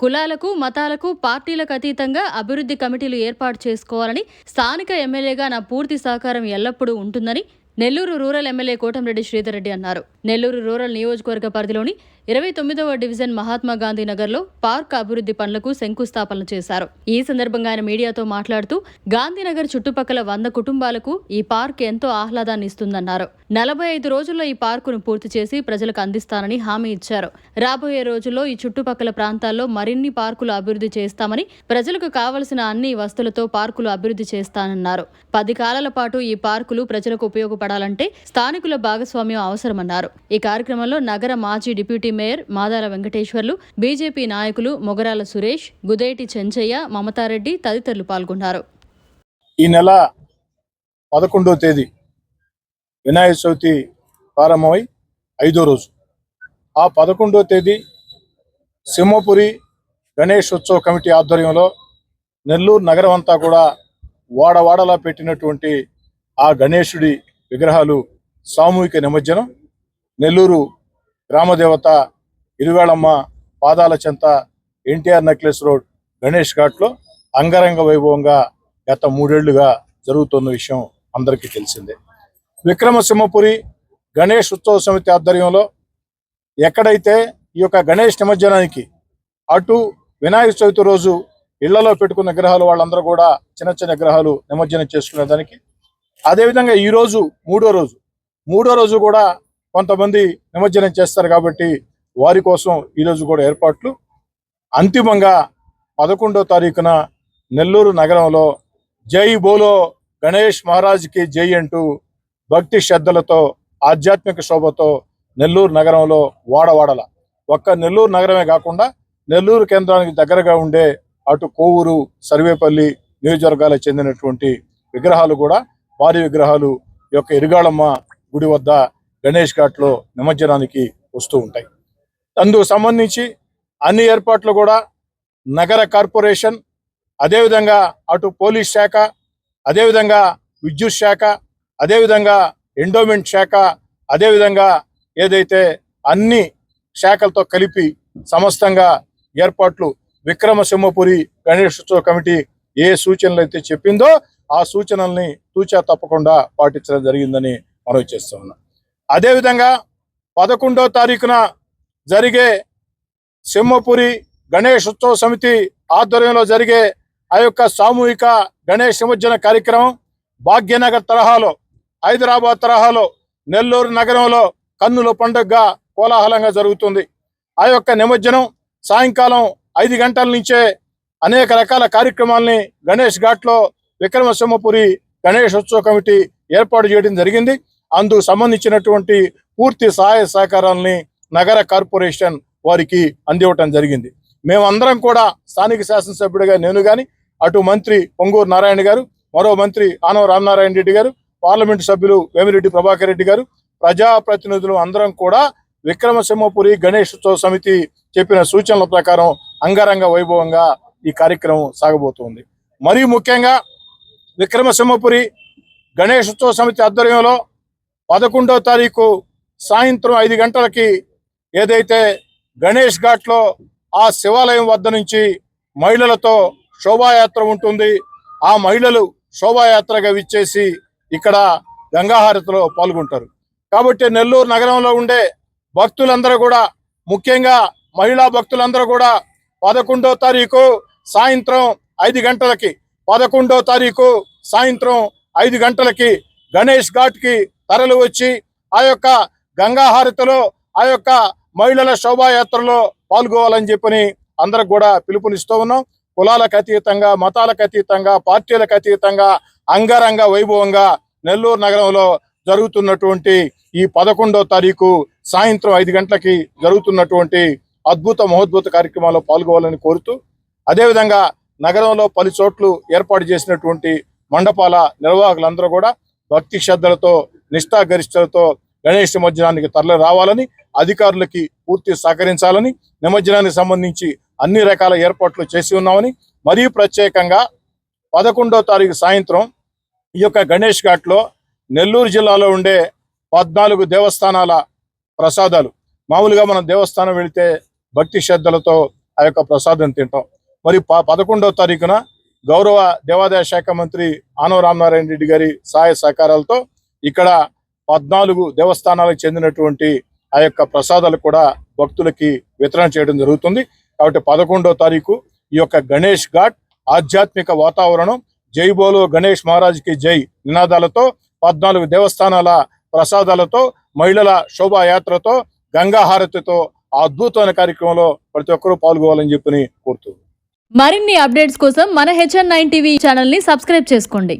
కులాలకు మతాలకు పార్టీలకు అతీతంగా అభివృద్ధి కమిటీలు ఏర్పాటు చేసుకోవాలని స్థానిక ఎమ్మెల్యేగా నా పూర్తి సహకారం ఎల్లప్పుడూ ఉంటుందని నెల్లూరు రూరల్ ఎమ్మెల్యే కోటంరెడ్డి శ్రీధర్ రెడ్డి అన్నారు. నెల్లూరు రూరల్ నియోజకవర్గ పరిధిలోని ఇరవై తొమ్మిదవ డివిజన్ మహాత్మా గాంధీ నగర్లో పార్క్ అభివృద్ధి పనులకు శంకుస్థాపన చేశారు. ఈ సందర్భంగా ఆయన మీడియాతో మాట్లాడుతూ గాంధీనగర్ చుట్టుపక్కల వంద కుటుంబాలకు ఈ పార్క్ ఎంతో ఆహ్లాదాన్ని ఇస్తుందన్నారు. నలభై ఐదు రోజుల్లో ఈ పార్కును పూర్తి చేసి ప్రజలకు అందిస్తానని హామీ ఇచ్చారు. రాబోయే రోజుల్లో ఈ చుట్టుపక్కల ప్రాంతాల్లో మరిన్ని పార్కులు అభివృద్ధి చేస్తామని ప్రజలకు కావలసిన అన్ని వస్తువులతో పార్కులు అభివృద్ధి చేస్తానన్నారు. పది కాలాల పాటు ఈ పార్కులు ప్రజలకు ఉపయోగపడాలంటే స్థానికుల భాగస్వామ్యం అవసరమన్నారు. ఈ కార్యక్రమంలో నగర మాజీ deputy mayor Madala Venkateswarlu BJP నాయకులు మొగరాల సురేష్ గుదేటి చెంచయ్య మమతారెడ్డి తదితరులు పాల్గొన్నారు. ఈ నెల పదకొండవ తేదీ వినాయక చవితి ప్రారంభమై ఐదో రోజు. ఆ పదకొండవ తేదీ సింహపురి గణేష్ ఉత్సవ కమిటీ ఆధ్వర్యంలో నెల్లూరు నగరం అంతా కూడా వాడవాడలా పెట్టినటువంటి ఆ గణేశుడి విగ్రహాలు సామూహిక నిమజ్జనం. నెల్లూరు గ్రామదేవత ఇరువేళమ్మ పాదాల చెంత ఎన్టీఆర్ నెక్లెస్ రోడ్ గణేష్ ఘాట్లో అంగరంగ వైభవంగా గత మూడేళ్ళుగా జరుగుతున్న విషయం అందరికీ తెలిసిందే. విక్రమసింహపురి గణేష్ ఉత్సవ సమితి ఆధ్వర్యంలో ఎక్కడైతే ఈ యొక్క గణేష్ నిమజ్జనానికి అటు వినాయక చవితి రోజు ఇళ్ళలో పెట్టుకున్న విగ్రహాలు వాళ్ళందరూ కూడా చిన్న చిన్న విగ్రహాలు నిమజ్జనం చేసుకునేదానికి అదేవిధంగా ఈ రోజు మూడో రోజు మూడో రోజు కూడా కొంతమంది నిమజ్జనం చేస్తారు కాబట్టి వారి కోసం ఈ రోజు కూడా ఏర్పాట్లు. అంతిమంగా పదకొండో తారీఖున నెల్లూరు నగరంలో జై బోలో గణేష్ మహారాజ్కి జై అంటూ భక్తి శ్రద్ధలతో ఆధ్యాత్మిక శోభతో నెల్లూరు నగరంలో వాడవాడల ఒక్క నెల్లూరు నగరమే కాకుండా నెల్లూరు కేంద్రానికి దగ్గరగా ఉండే అటు కోవూరు సర్వేపల్లి నియోజకవర్గాలకు చెందినటువంటి విగ్రహాలు కూడా భారీ విగ్రహాలు ఈ యొక్క ఇరుగాళమ్మ గుడి వద్ద గణేష్ ఘాట్లో నిమజ్జనానికి వస్తూ ఉంటాయి. అందుకు సంబంధించి అన్ని ఏర్పాట్లు కూడా నగర కార్పొరేషన్ అదేవిధంగా అటు పోలీస్ శాఖ అదేవిధంగా విద్యుత్ శాఖ అదేవిధంగా ఎండోమెంట్ శాఖ అదేవిధంగా ఏదైతే అన్ని శాఖలతో కలిపి సమస్తంగా ఏర్పాట్లు విక్రమసింహపురి గణేశోత్సవ కమిటీ ఏ సూచనలు అయితే చెప్పిందో ఆ సూచనల్ని తూచా తప్పకుండా పాటించడం జరిగిందని మనవి చేస్తా ఉన్నాం. అదేవిధంగా పదకొండో తారీఖున జరిగే సింహపురి గణేష్ ఉత్సవ సమితి ఆధ్వర్యంలో జరిగే ఆ యొక్క సామూహిక గణేష్ నిమజ్జన కార్యక్రమం భాగ్యనగర్ తరహాలో హైదరాబాద్ తరహాలో నెల్లూరు నగరంలో కన్నుల పండుగగా కోలాహలంగా జరుగుతుంది. ఆ యొక్క నిమజ్జనం సాయంకాలం ఐదు గంటల నుంచే అనేక రకాల కార్యక్రమాల్ని గణేష్ ఘాట్లో విక్రమసింహపురి గణేష్ ఉత్సవ కమిటీ ఏర్పాటు చేయడం జరిగింది. అందుకు సంబంధించినటువంటి పూర్తి సహాయ సహకారాలని నగర కార్పొరేషన్ వారికి అందివ్వటం జరిగింది. మేమందరం కూడా స్థానిక శాసనసభ్యుడిగా నేను కానీ అటు మంత్రి పొంగూరు నారాయణ గారు మరో మంత్రి ఆనవ రామనారాయణ రెడ్డి గారు పార్లమెంటు సభ్యులు వేమిరెడ్డి ప్రభాకర్ రెడ్డి గారు ప్రజాప్రతినిధులు అందరం కూడా విక్రమసింహపురి గణేష్ ఉత్సవ సమితి చెప్పిన సూచనల ప్రకారం అంగరంగ వైభవంగా ఈ కార్యక్రమం సాగబోతోంది. మరీ ముఖ్యంగా విక్రమసింహపురి గణేష్ ఉత్సవ సమితి ఆధ్వర్యంలో పదకొండో తారీఖు సాయంత్రం ఐదు గంటలకి ఏదైతే గణేష్ ఘాట్లో ఆ శివాలయం వద్ద నుంచి మహిళలతో శోభాయాత్ర ఉంటుంది ఆ మహిళలు శోభాయాత్రగా విచ్చేసి ఇక్కడ గంగాహారతిలో పాల్గొంటారు. కాబట్టి నెల్లూరు నగరంలో ఉండే భక్తులందరూ కూడా ముఖ్యంగా మహిళా భక్తులందరూ కూడా పదకొండో తారీఖు సాయంత్రం ఐదు గంటలకి పదకొండో తారీఖు సాయంత్రం ఐదు గంటలకి గణేష్ ఘాట్కి తరలి వచ్చి ఆ యొక్క గంగాహారతిలో ఆ యొక్క మహిళల శోభాయాత్రలో పాల్గొవాలని చెప్పని అందరికి కూడా పిలుపునిస్తూ ఉన్నాం. కులాలకు అతీతంగా మతాలకు అతీతంగా పార్టీలకు అతీతంగా అంగరంగ వైభవంగా నెల్లూరు నగరంలో జరుగుతున్నటువంటి ఈ పదకొండో తారీఖు సాయంత్రం ఐదు గంటలకి జరుగుతున్నటువంటి అద్భుత మహోద్భుత కార్యక్రమాల్లో పాల్గొవాలని కోరుతూ అదేవిధంగా నగరంలో పలు చోట్లు ఏర్పాటు చేసినటువంటి మండపాల నిర్వాహకులందరూ కూడా భక్తి శ్రద్ధలతో నిష్ఠాగరిష్టలతో గణేష్ నిమజ్జనానికి తరలి రావాలని అధికారులకి పూర్తి సహకరించాలని నిమజ్జనానికి సంబంధించి అన్ని రకాల ఏర్పాట్లు చేసి ఉన్నామని మరీ ప్రత్యేకంగా పదకొండో తారీఖు సాయంత్రం ఈ యొక్క గణేష్ ఘాట్లో నెల్లూరు జిల్లాలో ఉండే పద్నాలుగు దేవస్థానాల ప్రసాదాలు. మామూలుగా మనం దేవస్థానం వెళితే భక్తి శ్రద్ధలతో ఆ యొక్క ప్రసాదం తింటాం. మరి ప పదకొండవ తారీఖున గౌరవ దేవాదాయ శాఖ మంత్రి ఆనవ రామనారాయణ రెడ్డి గారి సహాయ సహకారాలతో ఇక్కడ పద్నాలుగు దేవస్థానాలకు చెందినటువంటి ఆ యొక్క ప్రసాదాలు కూడా భక్తులకి వితరణ చేయడం జరుగుతుంది. కాబట్టి పదకొండో తారీఖు ఈ యొక్క గణేష్ ఘాట్ ఆధ్యాత్మిక వాతావరణం. జై బోలో గణేష్ మహారాజ్కి జై నినాదాలతో పద్నాలుగు దేవస్థానాల ప్రసాదాలతో మహిళల శోభాయాత్రతో గంగా హారతితో అద్భుతమైన కార్యక్రమంలో ప్రతి ఒక్కరూ పాల్గొవాలని చెప్పి కోరుతూ. మరిన్ని అప్డేట్స్ కోసం మన హెచ్ఎన్ నైన్ టీవీ ఛానల్ని సబ్స్క్రైబ్ చేసుకోండి.